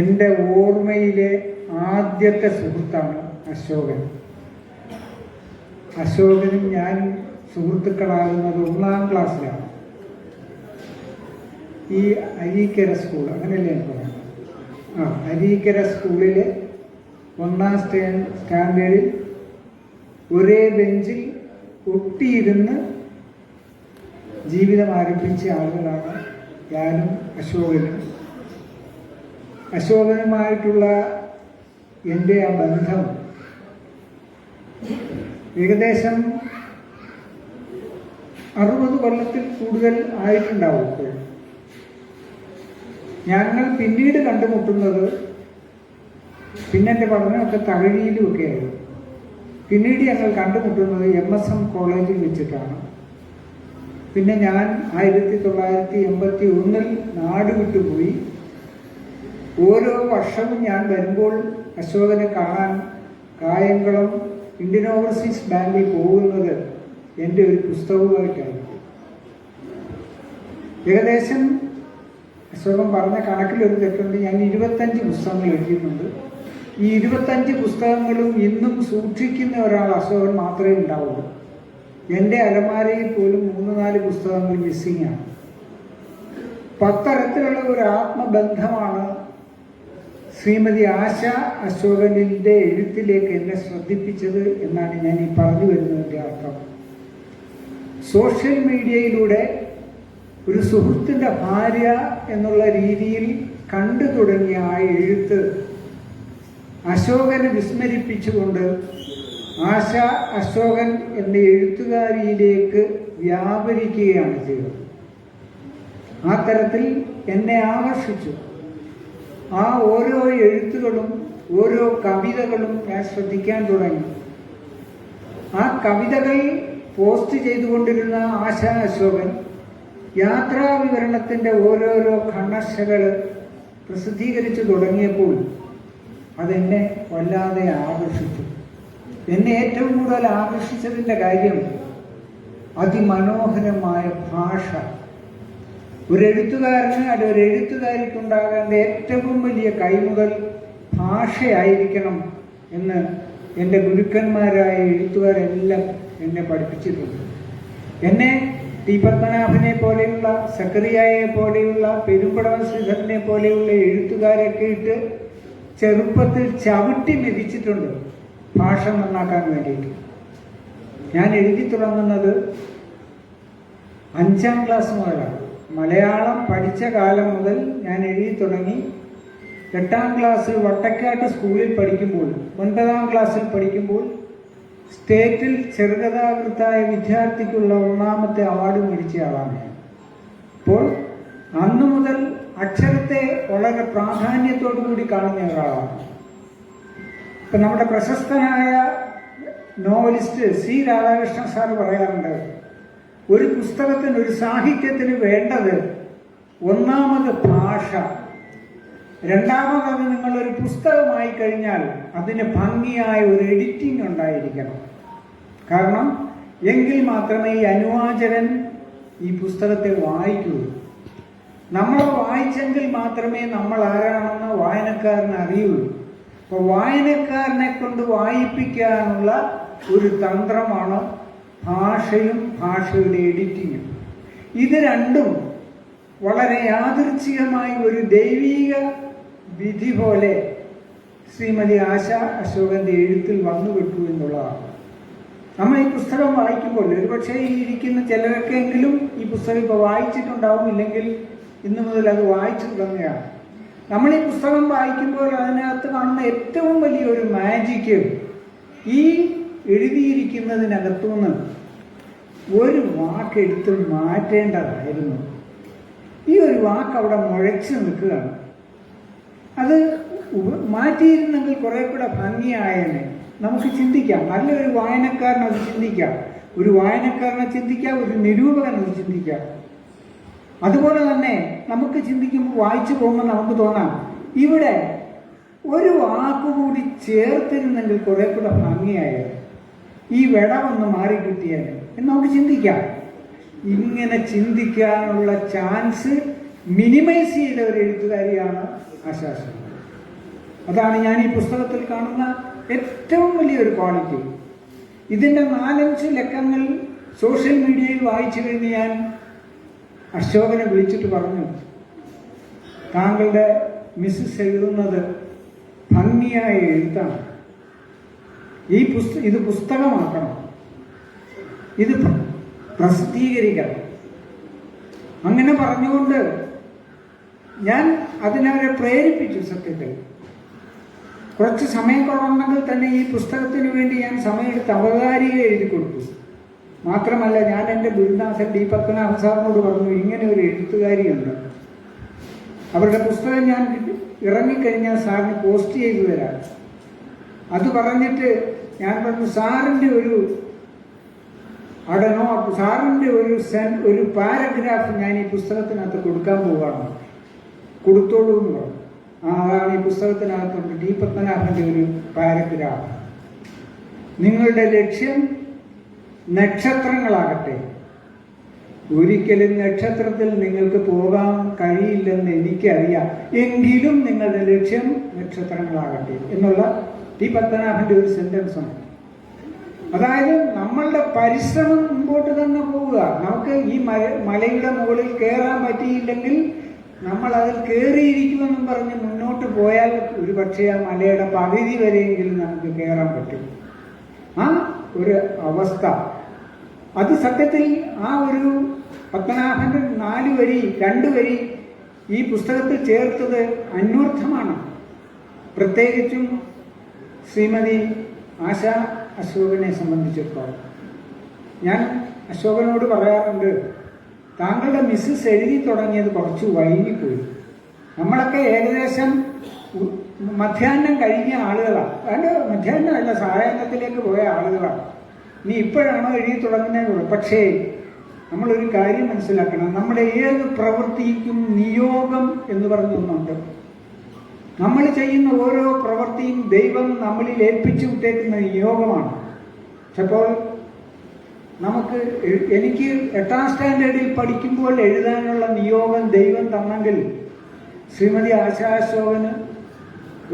എന്റെ ഓർമ്മയിലെ ആദ്യത്തെ സുഹൃത്താണ് അശോകൻ. അശോകനും ഞാൻ സുഹൃത്തുക്കളാകുന്നത് ഒന്നാം ക്ലാസ്സിലാണ്. ഈ അരീക്കര സ്കൂൾ അങ്ങനെയല്ലേ ഞാൻ പറയാം ആ അരീക്കര സ്കൂളിലെ ഒന്നാം സ്റ്റാ സ്റ്റാൻഡേർഡിൽ ഒരേ ബെഞ്ചിൽ ഒട്ടിയിരുന്ന് ജീവിതം ആരംഭിച്ച ആളുകളാണ് ഞാനും അശോകനും. അശോകനുമായിട്ടുള്ള എന്റെ ആ ബന്ധം ഏകദേശം അറുപത് കൊല്ലത്തിൽ കൂടുതൽ ആയിട്ടുണ്ടാവും ഇപ്പോൾ. ഞങ്ങൾ പിന്നീട് കണ്ടുമുട്ടുന്നത് പിന്നെ എന്റെ പഠനമൊക്കെ തകഴിയിലുമൊക്കെയായിരുന്നു. പിന്നീട് ഞങ്ങൾ കണ്ടുമുട്ടുന്നത് എം എസ് എം കോളേജിൽ വെച്ചിട്ടാണ്. പിന്നെ ഞാൻ ആയിരത്തി തൊള്ളായിരത്തി എൺപത്തി ഒന്നിൽ നാട് വിട്ടുപോയി. ഓരോ വർഷവും ഞാൻ വരുമ്പോൾ അശോകനെ കാണാൻ കായംകുളം ഇന്ത്യൻ ഓവർസീസ് ബാങ്കിൽ പോകുന്നത് എന്റെ ഒരു പുസ്തകവുമായിട്ടാണ്. ഏകദേശം അശോകൻ പറഞ്ഞ കണക്കിൽ ഒരു തെറ്റുണ്ട്. ഞാൻ ഇരുപത്തഞ്ച് പുസ്തകങ്ങൾ എഴുതിയിട്ടുണ്ട്. ഈ ഇരുപത്തഞ്ച് പുസ്തകങ്ങളും ഇന്നും സൂക്ഷിക്കുന്ന ഒരാൾ അശോകൻ മാത്രമേ ഉണ്ടാവുള്ളൂ. എന്റെ അലമാരയിൽ പോലും മൂന്ന് നാല് പുസ്തകങ്ങൾ മിസ്സിംഗ് ആണ്. പത്തരത്തിലുള്ള ഒരു ആത്മബന്ധമാണ് ശ്രീമതി ആശ അശോകനിന്റെ എഴുത്തിലേക്ക് എന്നെ ശ്രദ്ധിപ്പിച്ചത് എന്നാണ് ഞാൻ ഈ പറഞ്ഞു വരുന്നതിന്റെ അർത്ഥം. സോഷ്യൽ മീഡിയയിലൂടെ ഒരു സുഹൃത്തിന്റെ ഭാര്യ എന്നുള്ള രീതിയിൽ കണ്ടു തുടങ്ങിയ ആ എഴുത്ത് അശോകനെ വിസ്മരിപ്പിച്ചുകൊണ്ട് ആശ അശോകൻ എന്ന എഴുത്തുകാരിയിലേക്ക് വ്യാപരിക്കുകയാണ് ചെയ്തത്. ആ തരത്തിൽ എന്നെ ആകർഷിച്ചു. ആ ഓരോ എഴുത്തുകളും ഓരോ കവിതകളും ഞാൻ ശ്രദ്ധിക്കാൻ തുടങ്ങി. ആ കവിതകൾ പോസ്റ്റ് ചെയ്തുകൊണ്ടിരുന്ന ആശാ അശോകൻ യാത്രാ വിവരണത്തിന്റെ ഓരോരോ ഖണ്ണശകൾ പ്രസിദ്ധീകരിച്ചു തുടങ്ങിയപ്പോൾ അതെന്നെ വല്ലാതെ ആകർഷിച്ചു. എന്നെ ഏറ്റവും കൂടുതൽ ആകർഷിച്ചതിന്റെ കാര്യം അതിമനോഹരമായ ഭാഷ. ഒരു എഴുത്തുകാരന് അല്ലെ ഒരു എഴുത്തുകാരിക്കുണ്ടാകേണ്ട ഏറ്റവും വലിയ കൈമുതൽ ഭാഷയായിരിക്കണം എന്ന് എന്റെ ഗുരുക്കന്മാരായ എഴുത്തുകാരെല്ലാം എന്നെ പഠിപ്പിച്ചിട്ടുണ്ട്. എന്നെ ടി. പത്മനാഭനെ പോലെയുള്ള സക്കറിയായെ പോലെയുള്ള പെരുമ്പടവൻ ശ്രീധരനെ പോലെയുള്ള എഴുത്തുകാരൊക്കെ ഇട്ട് ചെറുപ്പത്തിൽ ചവിട്ടി മെതിച്ചിട്ടുണ്ട് ഭാഷ നന്നാക്കാൻ വേണ്ടിയിട്ട്. ഞാൻ എഴുതി തുടങ്ങുന്നത് അഞ്ചാം ക്ലാസ് മുതലാണ്. മലയാളം പഠിച്ച കാലം മുതൽ ഞാൻ എഴുതി തുടങ്ങി. എട്ടാം ക്ലാസ് വട്ടക്കാട്ട് സ്കൂളിൽ പഠിക്കുമ്പോൾ ഒൻപതാം ക്ലാസ്സിൽ പഠിക്കുമ്പോൾ സ്റ്റേറ്റിൽ ചെറുകഥാകൃത്തായ വിദ്യാർത്ഥിക്കുള്ള ഒന്നാമത്തെ അവാർഡ് മേടിച്ച ആളാണ് ഞാൻ. അപ്പോൾ അന്നു മുതൽ അക്ഷരത്തെ വളരെ പ്രാധാന്യത്തോടു കൂടി കാണുന്ന ഒരാളാണ്. ഇപ്പം നമ്മുടെ പ്രശസ്തനായ നോവലിസ്റ്റ് സി രാധാകൃഷ്ണൻ സാർ പറയാറുണ്ട് ഒരു പുസ്തകത്തിന് ഒരു സാഹിത്യത്തിന് വേണ്ടത് ഒന്നാമത് ഭാഷ. രണ്ടാമത് അത് നിങ്ങളൊരു പുസ്തകമായി കഴിഞ്ഞാൽ അതിന് ഭംഗിയായ ഒരു എഡിറ്റിംഗ് ഉണ്ടായിരിക്കണം. കാരണം എങ്കിൽ മാത്രമേ ഈ അനുവാചകൻ ഈ പുസ്തകത്തെ വായിക്കുകയുള്ളൂ നമ്മൾ വായിച്ചെങ്കിൽ മാത്രമേ നമ്മൾ ആരാണെന്ന് വായനക്കാരന് അറിയുള്ളൂ അപ്പോൾ വായനക്കാരനെ കൊണ്ട് വായിപ്പിക്കാനുള്ള ഒരു തന്ത്രമാണ് ഭാഷയും ഭാഷയുടെ എഡിറ്റിങ്ങും ഇത് രണ്ടും വളരെ യാദൃച്ഛികമായി ഒരു ദൈവീക വിധി പോലെ ശ്രീമതി ആശ അശോകന്റെ എഴുത്തിൽ വന്നുവിട്ടു എന്നുള്ളതാണ്. നമ്മൾ ഈ പുസ്തകം വായിക്കുമ്പോൾ ഒരുപക്ഷെ ഈ ഇരിക്കുന്ന ചിലരൊക്കെയെങ്കിലും ഈ പുസ്തകം ഇപ്പോൾ വായിച്ചിട്ടുണ്ടാവും ഇല്ലെങ്കിൽ ഇന്ന് മുതൽ അത് വായിച്ചു തുടങ്ങുകയാണ് നമ്മൾ ഈ പുസ്തകം വായിക്കുമ്പോൾ അതിനകത്ത് കാണുന്ന ഏറ്റവും വലിയൊരു മാജിക്ക് ഈ എഴുതിയിരിക്കുന്നതിനകത്തുനിന്ന് ഒരു വാക്കെടുത്ത് മാറ്റേണ്ടതായിരുന്നു. ഈ ഒരു വാക്ക് അവിടെ മുഴച്ചു നിൽക്കുകയാണ്. അത് മാറ്റിയിരുന്നെങ്കിൽ കുറെ കൂടെ ഭംഗിയായേനെ. നമുക്ക് ചിന്തിക്കാം. നല്ലൊരു വായനക്കാരൻ അത് ചിന്തിക്കാം. ഒരു വായനക്കാരനെ ചിന്തിക്കാം ഒരു നിരൂപകൻ അത് ചിന്തിക്കാം. അതുപോലെ തന്നെ നമുക്ക് ചിന്തിക്കുമ്പോൾ വായിച്ചു പോകുമ്പോൾ നമുക്ക് തോന്നാം ഇവിടെ ഒരു വാക്കുകൂടി ചേർത്തിരുന്നെങ്കിൽ കുറെ കൂടെ ഭംഗിയായത് ഈ വിടവൊന്ന് മാറിക്കിട്ടിയാൽ എന്ന് നമുക്ക് ചിന്തിക്കാം. ഇങ്ങനെ ചിന്തിക്കാനുള്ള ചാൻസ് മിനിമൈസ് ചെയ്ത ഒരു എഴുത്തുകാരിയാണ് ആശാസം. അതാണ് ഞാൻ ഈ പുസ്തകത്തിൽ കാണുന്ന ഏറ്റവും വലിയൊരു ക്വാളിറ്റി. ഇതിന്റെ നാലഞ്ച് ലക്കങ്ങൾ സോഷ്യൽ മീഡിയയിൽ വായിച്ചു കഴിഞ്ഞ് ഞാൻ അശോകനെ വിളിച്ചിട്ട് പറഞ്ഞു താങ്കളുടെ മിസ്സസ് എഴുതുന്നത് ഭംഗിയായ എഴുത്താണ്. ഈ പുസ്ത ഇത് പുസ്തകമാക്കണം. ഇത് പ്ര- പ്രസിദ്ധീകരിക്കണം. അങ്ങനെ പറഞ്ഞുകൊണ്ട് ഞാൻ അതിനവരെ പ്രേരിപ്പിച്ചു സത്യത്തിൽ. കുറച്ച് സമയക്കുറവുണ്ടെങ്കിൽ തന്നെ ഈ പുസ്തകത്തിന് വേണ്ടി ഞാൻ സമയമെടുത്ത് അവതാരിക എഴുതി കൊടുത്തു. മാത്രമല്ല ഞാൻ എന്റെ ഗുരുനാഥൻ ഡി പത്മനാഭ സാറിനോട് പറഞ്ഞു ഇങ്ങനെ ഒരു എഴുത്തുകാരിയുണ്ട്. അവരുടെ പുസ്തകം ഞാൻ ഇറങ്ങിക്കഴിഞ്ഞാൽ സാറിന് പോസ്റ്റ് ചെയ്തു തരാം. അത് പറഞ്ഞിട്ട് ഞാൻ പറഞ്ഞു സാറിന്റെ ഒരു അടനോ സാറിന്റെ ഒരു സെൻ ഒരു പാരഗ്രാഫ് ഞാൻ ഈ പുസ്തകത്തിനകത്ത് കൊടുക്കാൻ പോവാണ്. കൊടുത്തോളൂ എന്ന് പറഞ്ഞു. അതാണ് ഈ പുസ്തകത്തിനകത്തുണ്ട്. ഡി പത്മനാഭന്റെ ഒരു പാരഗ്രാഫ്. നിങ്ങളുടെ ലക്ഷ്യം നക്ഷത്രങ്ങളാകട്ടെ. ഒരിക്കലും നക്ഷത്രത്തിൽ നിങ്ങൾക്ക് പോകാൻ കഴിയില്ലെന്ന് എനിക്കറിയാം. എങ്കിലും നിങ്ങളുടെ ലക്ഷ്യം നക്ഷത്രങ്ങളാകട്ടെ എന്നുള്ള ടി പത്മനാഭന്റെ ഒരു സെന്റൻസ് ആണ് അതായത് നമ്മളുടെ പരിശ്രമം മുമ്പോട്ട് തന്നെ പോവുക. നമുക്ക് ഈ മല മലയുടെ മുകളിൽ കയറാൻ പറ്റിയില്ലെങ്കിൽ നമ്മൾ അതിൽ കയറിയിരിക്കുമെന്നും പറഞ്ഞ് മുന്നോട്ട് പോയാൽ ഒരു പക്ഷേ ആ മലയുടെ പകുതി വരെയെങ്കിലും നമുക്ക് കയറാൻ പറ്റും. ആ ഒരു അവസ്ഥ. അത് സത്യത്തിൽ ആ ഒരു പത്മനാഭന്റെ നാല് വരി രണ്ട് വരി ഈ പുസ്തകത്തിൽ ചേർത്തത് അന്വർത്ഥമാണ്. പ്രത്യേകിച്ചും ശ്രീമതി ആശ അശോകനെ സംബന്ധിച്ചിടത്തോളം. ഞാൻ അശോകനോട് പറയാറുണ്ട് താങ്കളുടെ മിസ്സസ് എഴുതി തുടങ്ങിയത് കുറച്ച് വൈകിപ്പോയി. നമ്മളൊക്കെ ഏകദേശം മധ്യാഹ്നം കഴിഞ്ഞ ആളുകളാണ് അല്ല മധ്യാഹ്നം അല്ല സായാഹ്നത്തിലേക്ക് പോയ ആളുകളാണ് നീ ഇപ്പോഴാണോ എഴുതി തുടങ്ങുന്നത് പക്ഷേ നമ്മളൊരു കാര്യം മനസ്സിലാക്കണം. നമ്മുടെ ഏത് പ്രവൃത്തിക്കും നിയോഗം എന്ന് പറഞ്ഞൊന്നുണ്ട്. നമ്മൾ ചെയ്യുന്ന ഓരോ പ്രവൃത്തിയും ദൈവം നമ്മളിൽ ഏൽപ്പിച്ചു വിട്ടേക്കുന്ന യോഗമാണ്. ചിലപ്പോൾ നമുക്ക് എനിക്ക് എട്ടാം സ്റ്റാൻഡേർഡിൽ പഠിക്കുമ്പോൾ എഴുതാനുള്ള നിയോഗം ദൈവം തന്നെങ്കിൽ ശ്രീമതി ആശാശോകന്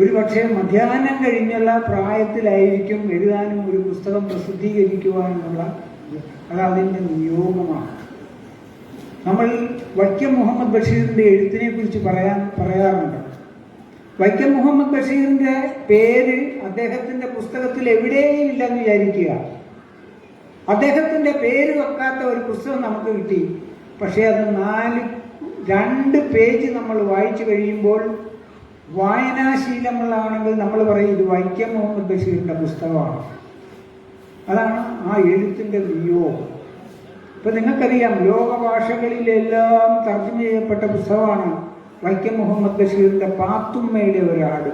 ഒരു പക്ഷേ മധ്യാഹ്നം കഴിഞ്ഞുള്ള പ്രായത്തിലായിരിക്കും എഴുതാനും ഒരു പുസ്തകം പ്രസിദ്ധീകരിക്കുവാനുമുള്ള അത് അതിന്റെ നിയോഗമാണ്. നമ്മൾ വൈക്കം മുഹമ്മദ് ബഷീറിന്റെ എഴുത്തിനെ കുറിച്ച് പറയാൻ പറയാറുണ്ട്. വൈക്കം മുഹമ്മദ് ബഷീറിന്റെ പേര് അദ്ദേഹത്തിന്റെ പുസ്തകത്തിൽ എവിടെയും ഇല്ലെന്ന് വിചാരിക്കുക. അദ്ദേഹത്തിന്റെ പേര് വെക്കാത്ത ഒരു പുസ്തകം നമുക്ക് കിട്ടി. പക്ഷേ അത് നാല് രണ്ട് പേജ് നമ്മൾ വായിച്ചു കഴിയുമ്പോൾ വായനാശീലമുള്ളതാണെങ്കിൽ നമ്മൾ പറയും ഇത് വൈക്കം മുഹമ്മദ് ബഷീറിന്റെ പുസ്തകമാണ്. അതാണ് ആ എഴുത്തിന്റെ വിയോഗം. ഇപ്പൊ നിങ്ങൾക്കറിയാം ലോക ഭാഷകളിലെല്ലാം തർജമ ചെയ്യപ്പെട്ട പുസ്തകമാണ് വൈക്കം മുഹമ്മദ് ബഷീറിന്റെ പാത്തുമ്മയുടെ ഒരാട്.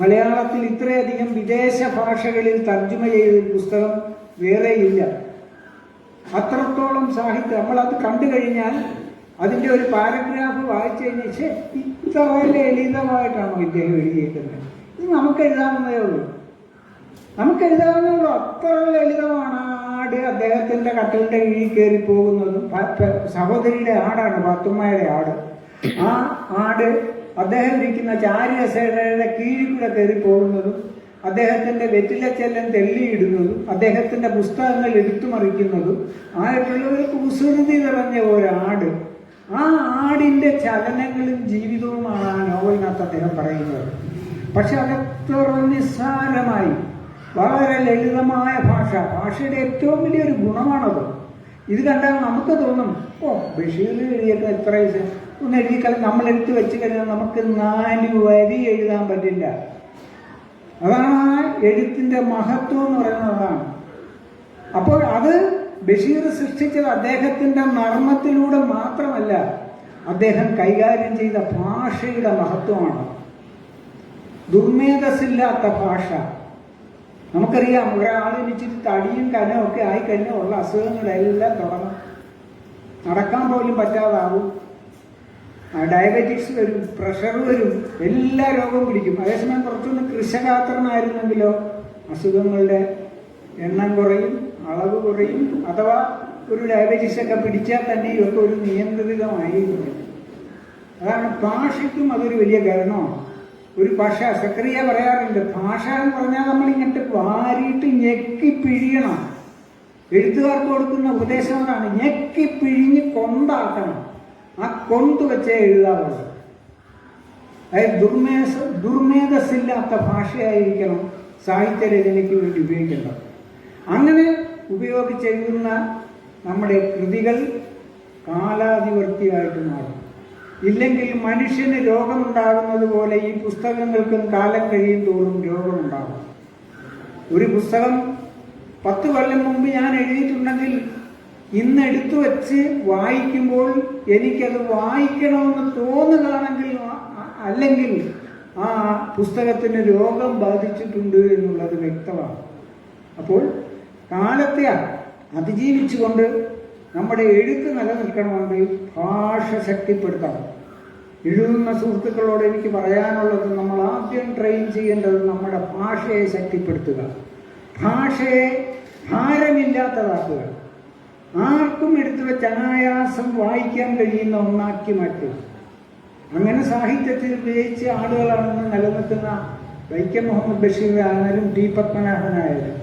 മലയാളത്തിൽ ഇത്രയധികം വിദേശ ഭാഷകളിൽ തർജമ ചെയ്ത പുസ്തകം വേറെയില്ല. അത്രത്തോളം സാഹിത്യം. നമ്മൾ അത് കണ്ടു കഴിഞ്ഞാൽ അതിന്റെ ഒരു പാരഗ്രാഫ് വായിച്ചു കഴിഞ്ഞാൽ ശേ ഇത്ര ലളിതമായിട്ടാണോ ഇദ്ദേഹം എഴുതിയേക്കുന്നത്? ഇത് നമുക്ക് എഴുതാവുന്നതേ ഉള്ളൂ. നമുക്ക് എഴുതാവുന്നുള്ളൂ അത്ര ലളിതമാണ് ആട് അദ്ദേഹത്തിന്റെ കട്ടലിന്റെ കീഴിൽ കയറി പോകുന്നതും സഹോദരിയുടെ ആടാണ് പാത്തുമ്മയുടെ ആട്. ആ ആട് അദ്ദേഹം ഇരിക്കുന്ന ചാരിയസേടയുടെ കീഴിൽ കൂടെ കയറി പോകുന്നതും അദ്ദേഹത്തിന്റെ വെറ്റിലച്ചെല്ലൻ തെള്ളിയിടുന്നതും അദ്ദേഹത്തിന്റെ പുസ്തകങ്ങൾ എടുത്തുമറിക്കുന്നതും ആയിട്ടുള്ള ഒരു കുസൃതി നിറഞ്ഞ ഒരാട്. ആ ആടിന്റെ ചലനങ്ങളും ജീവിതവുമാണ് ആ നോവലിനകത്ത് അദ്ദേഹം പറയുന്നത്. പക്ഷെ അതെത്ര നിസ്സാരമായി വളരെ ലളിതമായ ഭാഷ. ഭാഷയുടെ ഏറ്റവും വലിയൊരു ഗുണമാണത്. ഇത് കണ്ടാൽ നമുക്ക് തോന്നും ഓ ബഷീർ എഴുതിയൊക്കെ എത്ര ഒന്ന് എഴുതി നമ്മൾ എടുത്ത് വെച്ച് കഴിഞ്ഞാൽ നമുക്ക് നാല് വരി എഴുതാൻ പറ്റില്ല. അതാണ് എഴുത്തിന്റെ മഹത്വം എന്ന് പറയുന്നത് അപ്പോൾ അത് ബഷീർ സൃഷ്ടിച്ചത് അദ്ദേഹത്തിന്റെ നർമ്മത്തിലൂടെ മാത്രമല്ല അദ്ദേഹം കൈകാര്യം ചെയ്ത ഭാഷയുടെ മഹത്വമാണ്. ദുർമേധസ്സില്ലാത്ത ഭാഷ. നമുക്കറിയാം ഒരാളിന് ഇച്ചിരി തടിയും കനവും ഒക്കെ ആയിക്കഴിഞ്ഞാൽ ഉള്ള അസുഖങ്ങളെല്ലാം തുടങ്ങും. നടക്കാൻ പോലും പറ്റാതാവും ഡയബറ്റിക്സ് വരും പ്രഷർ വരും എല്ലാ രോഗവും പിടിക്കും. അതേസമയം കുറച്ചൊന്ന് കൃഷകാത്രനായിരുന്നെങ്കിലോ അസുഖങ്ങളുടെ എണ്ണം കുറയും അളവ് കുറയും അഥവാ ഒരു ഡയബറ്റിക്സ് ഒക്കെ പിടിച്ചാൽ തന്നെ ഇതൊക്കെ ഒരു നിയന്ത്രിതമായി കുറയും അതാണ് ഭാഷയ്ക്കും അതൊരു വലിയ കാരണമാണ് ഒരു ഭാഷ സക്രിയ പറയാറുണ്ട് ഭാഷ എന്ന് പറഞ്ഞാൽ നമ്മൾ ഇങ്ങോട്ട് വാരിയിട്ട് ഞെക്കി പിഴിയണം. എഴുത്തുകാർക്ക് കൊടുക്കുന്ന ഉപദേശം അതാണ് ഞെക്കി പിഴിഞ്ഞ് കൊണ്ടാക്കണം. ആ കൊന്ത് വെച്ചേ എഴുതാവുള്ളൂ അതായത് ദുർമേധ ദുർമേധസ്സില്ലാത്ത ഭാഷയായിരിക്കണം സാഹിത്യരചനയ്ക്ക് വേണ്ടി ഉപയോഗിക്കേണ്ടത്. അങ്ങനെ ഉപയോഗിച്ചെഴുതുന്ന നമ്മുടെ കൃതികൾ കാലാധിവർത്തിയായിട്ട് മാറും. ഇല്ലെങ്കിൽ മനുഷ്യന് രോഗമുണ്ടാകുന്നത് പോലെ ഈ പുസ്തകങ്ങൾക്കും കാലം കഴിയും തോറും രോഗമുണ്ടാകും. ഒരു പുസ്തകം പത്ത് കൊല്ലം മുമ്പ് ഞാൻ എഴുതിയിട്ടുണ്ടെങ്കിൽ ഇന്ന് എടുത്തു വച്ച് വായിക്കുമ്പോൾ എനിക്കത് വായിക്കണമെന്ന് തോന്നുകയാണെങ്കിൽ അല്ലെങ്കിൽ ആ പുസ്തകത്തിന് രോഗം ബാധിച്ചിട്ടുണ്ട് എന്നുള്ളത് വ്യക്തമാണ്. അപ്പോൾ കാലത്തെ അതിജീവിച്ചുകൊണ്ട് നമ്മുടെ എഴുത്ത് നിലനിൽക്കണമെങ്കിൽ ഭാഷ ശക്തിപ്പെടുത്തണം. എഴുതുന്ന സുഹൃത്തുക്കളോട് എനിക്ക് പറയാനുള്ളത് നമ്മൾ ആദ്യം ട്രെയിൻ ചെയ്യേണ്ടത് നമ്മുടെ ഭാഷയെ ശക്തിപ്പെടുത്തുക. ഭാഷയെ ഭാരമില്ലാത്തതാക്കുക. ആർക്കും എടുത്തു വെച്ച് അനായാസം വായിക്കാൻ കഴിയുന്ന ഒന്നാക്കി മാറ്റുക അങ്ങനെ സാഹിത്യത്തിൽ ഉപയോഗിച്ച ആളുകളാണെന്ന് നിലനിൽക്കുന്ന വൈക്കം മുഹമ്മദ് ബഷീർ ആയാലും ടി പത്മനാഭനായാലും.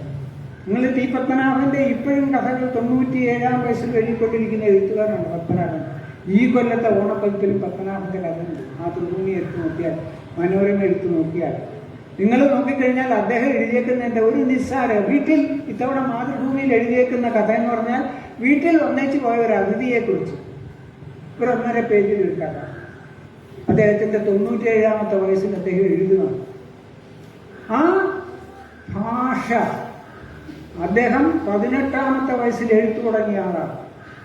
നിങ്ങൾ ടി പത്മനാഭന്റെ ഇപ്പോഴും കഥകൾ തൊണ്ണൂറ്റി ഏഴാം വയസ്സിൽ എഴുതിക്കൊണ്ടിരിക്കുന്ന എഴുത്തുകാരനാണ് പത്മനാഭൻ. ഈ കൊല്ലത്തെ ഓണപ്പതിപ്പിലും പത്മനാഭന്റെ കഥയുണ്ട്. തൃഭൂമി എടുത്തു നോക്കിയാൽ മനോരമ എടുത്തു നോക്കിയാൽ നിങ്ങൾ നോക്കിക്കഴിഞ്ഞാൽ അദ്ദേഹം എഴുതിയേക്കുന്നതിന്റെ ഒരു നിസ്സാര വീട്ടിൽ ഇത്തവണ മാതൃഭൂമിയിൽ എഴുതിയേക്കുന്ന കഥ എന്ന് പറഞ്ഞാൽ വീട്ടിൽ ഒന്നേച്ച് പോയ ഒരു അതിഥിയെക്കുറിച്ച് ഒരു ഒന്നര പേജിൽ ഒരു കഥ. അദ്ദേഹത്തിന്റെ തൊണ്ണൂറ്റി ഏഴാമത്തെ വയസ്സിൽ അദ്ദേഹം എഴുതുകയാണ് ആ ഭാഷ അദ്ദേഹം പതിനെട്ടാമത്തെ വയസ്സിൽ എഴുത്തു തുടങ്ങിയ ആളാണ്.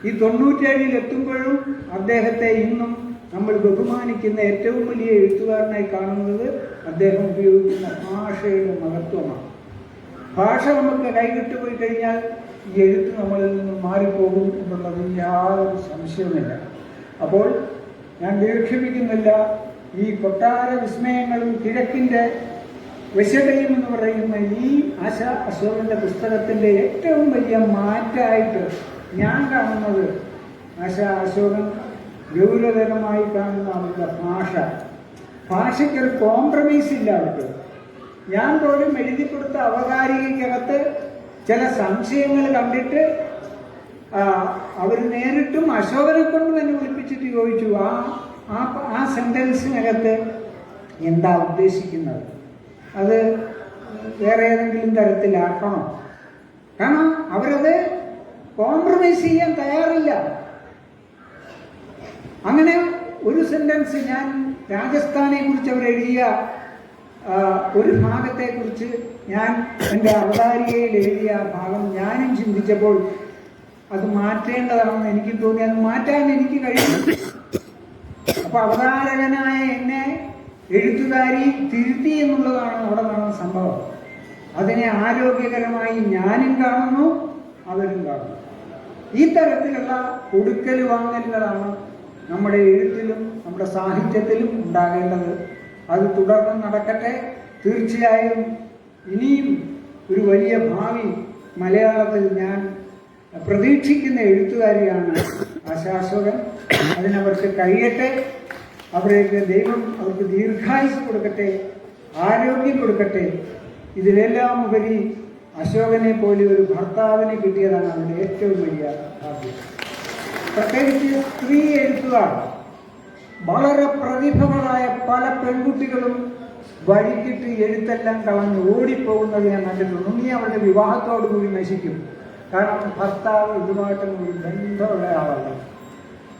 ഈ തൊണ്ണൂറ്റേഴിൽ എത്തുമ്പോഴും അദ്ദേഹത്തെ ഇന്നും നമ്മൾ ബഹുമാനിക്കുന്ന ഏറ്റവും വലിയ എഴുത്തുകാരനായി കാണുന്നത് അദ്ദേഹം ഉപയോഗിക്കുന്ന ഭാഷയുടെ മഹത്വമാണ്. ഭാഷ നമുക്ക് കൈവിട്ടു പോയി കഴിഞ്ഞാൽ ഈ എഴുത്ത് നമ്മളിൽ നിന്ന് മാറിപ്പോകും എന്നുള്ളതിൽ യാതൊരു സംശയവുമില്ല. അപ്പോൾ ഞാൻ ദീർഘിപ്പിക്കുന്നില്ല ഈ കൊട്ടാര വിസ്മയങ്ങളും കിഴക്കിന്റെ വിശകയും എന്ന് പറയുന്ന ഈ ആശ അശോകന്റെ പുസ്തകത്തിന്റെ ഏറ്റവും വലിയ മാറ്റായിട്ട് ഞാൻ കാണുന്നത് ആശ അശോകൻ ഗൗരവതരമായി കാണുന്ന ഭാഷ. ഭാഷയ്ക്കൊരു കോംപ്രമൈസ് ഇല്ല അവർക്ക്. ഞാൻ പോലും എഴുതി കൊടുത്ത അവതാരികയ്ക്കകത്ത് ചില സംശയങ്ങൾ കണ്ടിട്ട് അവർ നേരിട്ടും അശോകനെ കൊണ്ട് തന്നെ വിളിപ്പിച്ചിട്ട് ചോദിച്ചു ആ ആ ആ സെന്റൻസിനകത്ത് എന്താ ഉദ്ദേശിക്കുന്നത്? അത് വേറെ ഏതെങ്കിലും തരത്തിലാക്കണോ? കാരണം അവരത് കോംപ്രമൈസ് ചെയ്യാൻ തയ്യാറില്ല. അങ്ങനെ ഒരു സെന്റൻസ് ഞാൻ രാജസ്ഥാനെ കുറിച്ച് അവർ എഴുതിയ ഒരു ഭാഗത്തെ കുറിച്ച് ഞാൻ എന്റെ അവതാരികയിൽ എഴുതിയ ഭാഗം ഞാനും ചിന്തിച്ചപ്പോൾ അത് മാറ്റേണ്ടതാണെന്ന് എനിക്ക് തോന്നി. അത് മാറ്റാൻ എനിക്ക് കഴിയും. അപ്പൊ അവതാരകനായ എന്നെ എഴുത്തുകാരി തിരുത്തി എന്നുള്ളതാണ് അവിടെ നടന്ന സംഭവം. അതിനെ ആരോഗ്യകരമായി ഞാനും കാണുന്നു അവരും കാണുന്നു. ഈ തരത്തിലുള്ള കൊടുക്കൽ വാങ്ങലുകളാണ് നമ്മുടെ എഴുത്തിലും നമ്മുടെ സാഹിത്യത്തിലും ഉണ്ടാകേണ്ടത്. അത് തുടർന്ന് നടക്കട്ടെ. തീർച്ചയായും ഇനിയും ഒരു വലിയ ഭാവി മലയാളത്തിൽ ഞാൻ പ്രതീക്ഷിക്കുന്ന എഴുത്തുകാരിയാണ് ആശാശ്വതൻ അതിനവർക്ക് കഴിയട്ടെ. അവർക്ക് ദൈവം അവർക്ക് ദീർഘായുസ് കൊടുക്കട്ടെ ആരോഗ്യം കൊടുക്കട്ടെ. ഇതിലെല്ലാം ഉപരി അശോകനെ പോലെ ഒരു ഭർത്താവിനെ കിട്ടിയതാണ് അവരുടെ ഏറ്റവും വലിയ ഭാഗ്യം. പ്രത്യേകിച്ച് സ്ത്രീ എഴുത്തുകാർ. വളരെ പ്രതിഭകളായ പല പെൺകുട്ടികളും വഴിക്കിട്ട് എഴുത്തെല്ലാം കളഞ്ഞ് ഓടിപ്പോകുന്നത് ഞാൻ കണ്ടിട്ടുണ്ട്. നീ അവരുടെ വിവാഹത്തോടു കൂടി നശിക്കും. കാരണം ഭർത്താവ് ഇതുമായിട്ടും ഒരു ബന്ധമുള്ള ആളല്ല.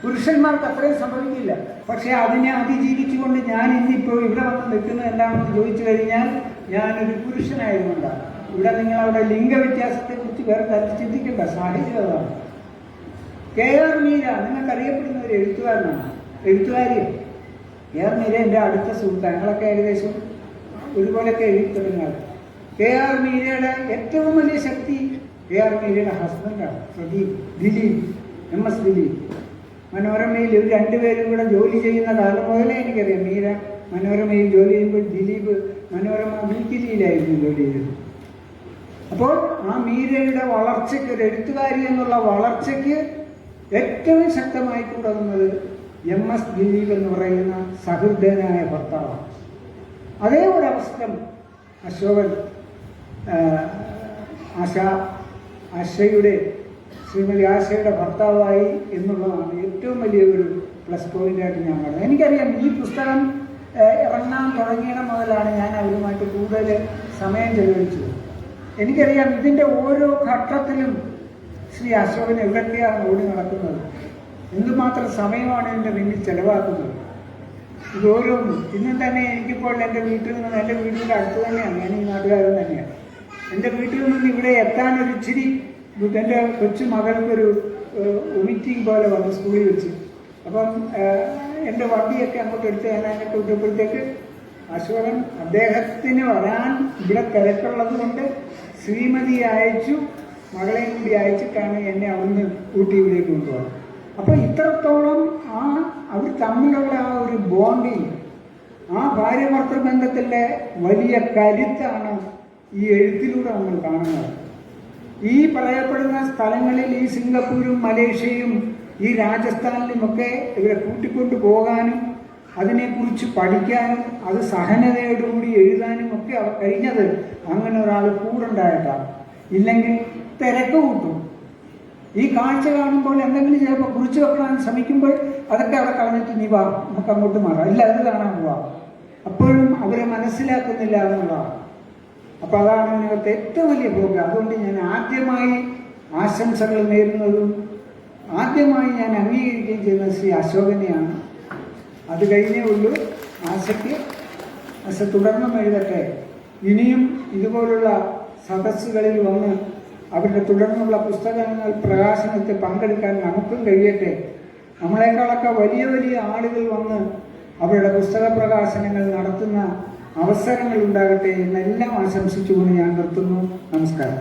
പുരുഷന്മാർക്ക് അത്രയും സംഭവിക്കില്ല. പക്ഷെ അതിനെ അതിജീവിച്ചുകൊണ്ട് ഞാൻ ഇന്നിപ്പോൾ ഇവിടെ വന്ന് നിൽക്കുന്നത് എന്താണെന്ന് ചോദിച്ചു കഴിഞ്ഞാൽ ഞാനൊരു പുരുഷനായതുകൊണ്ടാണ്. ഇവിടെ നിങ്ങൾ അവിടെ ലിംഗവ്യത്യാസത്തെ കുറിച്ച് വേറെ ചിന്തിക്കേണ്ട. സാഹചര്യം അതാണ് കെ ആർ മീര നിങ്ങൾക്ക് അറിയപ്പെടുന്ന ഒരു എഴുത്തുകാരനാണ്. എഴുത്തുകാരി. കെ ആർ മീര എന്റെ അടുത്ത സുഹൃത്ത്. ഞങ്ങളൊക്കെ ഏകദേശം ഒരുപോലെയൊക്കെ എഴുതി കെ ആർ മീരയുടെ ഏറ്റവും വലിയ ശക്തി കെ ആർ മീരയുടെ ഹസ്ബൻഡാണ് പ്രദീപ് ദിലീപ് എം എസ് ദിലീപ്. മനോരമയിൽ ഇവർ രണ്ടുപേരും കൂടെ ജോലി ചെയ്യുന്ന കാലം മുതലേ എനിക്കറിയാം. മീര മനോരമയിൽ ജോലി ചെയ്യുമ്പോൾ ദിലീപ് മനോരമ വീക്കിലിയിലായിരുന്നു ജോലി ചെയ്തത് അപ്പോൾ ആ മീരയുടെ വളർച്ചയ്ക്ക് ഒരു എഴുത്തുകാരി എന്നുള്ള വളർച്ചയ്ക്ക് ഏറ്റവും ശക്തമായി തുടങ്ങുന്നത് എം എസ് ദിലീപ് എന്ന് പറയുന്ന സഹൃദയനായ ഭർത്താവാണ്. അതേ ഒരു അവസരം അശോകൻ ആശ ആശയുടെ ശ്രീമതി ആശയുടെ ഭർത്താവായി എന്നുള്ളതാണ് ഏറ്റവും വലിയ ഒരു പ്ലസ് പോയിന്റായിട്ട് ഞാൻ കാണുന്നത്. എനിക്കറിയാം ഈ പുസ്തകം ഇറങ്ങാൻ തുടങ്ങിയിടം മുതലാണ് ഞാൻ അവരുമായിട്ട് കൂടുതൽ സമയം ചെലവഴിച്ചത്. എനിക്കറിയാം ഇതിന്റെ ഓരോ ഘട്ടത്തിലും ശ്രീ അശോകൻ എവിടൊക്കെയാണ് ഓടി നടക്കുന്നത്? എന്തുമാത്രം സമയമാണ് എന്റെ പിന്നിൽ ചെലവാക്കുന്നത്? ഇതോരോന്നും ഇന്നും തന്നെ എനിക്കിപ്പോൾ എന്റെ വീട്ടിൽ നിന്ന് എന്റെ വീടിന്റെ അടുത്ത് തന്നെയാണ്. ഞാൻ ഈ നാട്ടുകാരൻ തന്നെയാണ്. എന്റെ വീട്ടിൽ നിന്ന് ഇവിടെ എത്താൻ ഒരു ഇച്ചിരി എന്റെ കൊച്ചു മകൾക്കൊരു വൊമിറ്റിംഗ് പോലെ വന്ന് സ്കൂളിൽ വെച്ച്. അപ്പം എന്റെ വണ്ടിയൊക്കെ അങ്ങോട്ട് എടുത്ത് ഞാൻ അതിനെ വിട്ടപ്പോഴത്തേക്ക് അശോകൻ അദ്ദേഹത്തിന് വരാൻ ഇവിടെ തിരക്കുള്ളത് കൊണ്ട് ശ്രീമതി അയച്ചു. മകളെയും കൂടി അയച്ചിട്ടാണ് എന്നെ അവിടുന്ന് ഊട്ടിയിലേക്ക് കൊണ്ടുപോകുന്നത് അപ്പോൾ ഇത്രത്തോളം ആ അവർ തമ്മിലുള്ള ആ ഒരു ബോണ്ടിങ് ആ ഭാര്യ ഭർത്തൃ ബന്ധത്തിന്റെ വലിയ കരുത്താണ് ഈ എഴുത്തിലൂടെ നമ്മൾ കാണുന്നത്. ഈ പറയപ്പെടുന്ന സ്ഥലങ്ങളിൽ ഈ സിംഗപ്പൂരും മലേഷ്യയും ഈ രാജസ്ഥാനിലുമൊക്കെ ഇവരെ കൂട്ടിക്കൊണ്ടു പോകാനും അതിനെക്കുറിച്ച് പഠിക്കാനും അത് സഹനതയോടുകൂടി എഴുതാനും ഒക്കെ അവർ കഴിഞ്ഞത് അങ്ങനെ ഒരാൾ കൂടുണ്ടായിട്ടാണ് ഇല്ലെങ്കിൽ തിരക്ക് കൂട്ടും. ഈ കാഴ്ച കാണുമ്പോൾ എന്തെങ്കിലും ചിലപ്പോൾ കുറിച്ച് വെക്കാൻ ശ്രമിക്കുമ്പോൾ അതൊക്കെ അവിടെ കളഞ്ഞിട്ട് നീ വാ നമുക്ക് അങ്ങോട്ട് മാറാം. ഇല്ല അത് കാണാൻ പോവാ. അപ്പോഴും അവരെ മനസ്സിലാക്കുന്നില്ല എന്നുള്ളതാണ്. അപ്പോൾ അതാണ് ഇതിനകത്ത് ഏറ്റവും വലിയ പ്രോഗ്രാം അതുകൊണ്ട് ഞാൻ ആദ്യമായി ആശംസകൾ നേരുന്നതും ആദ്യമായി ഞാൻ അംഗീകരിക്കുകയും ചെയ്യുന്നത് ശ്രീ അശോകനെയാണ്. അത് കഴിഞ്ഞേ ഉള്ളൂ. ആശയ്ക്ക് ആശ തുടർന്നും എഴുതട്ടെ. ഇനിയും ഇതുപോലുള്ള സദസ്സുകളിൽ വന്ന് അവരുടെ തുടർന്നുള്ള പുസ്തകങ്ങൾ പ്രകാശനത്തിൽ പങ്കെടുക്കാൻ നമുക്കും കഴിയട്ടെ. നമ്മളെക്കാളൊക്കെ വലിയ വലിയ ആളുകൾ വന്ന് അവരുടെ പുസ്തക പ്രകാശനങ്ങൾ നടത്തുന്ന അവസരങ്ങൾ ഉണ്ടാകട്ടെ എന്നെല്ലാം ആശംസിച്ചുകൊണ്ട് ഞാൻ നിർത്തുന്നു. നമസ്കാരം.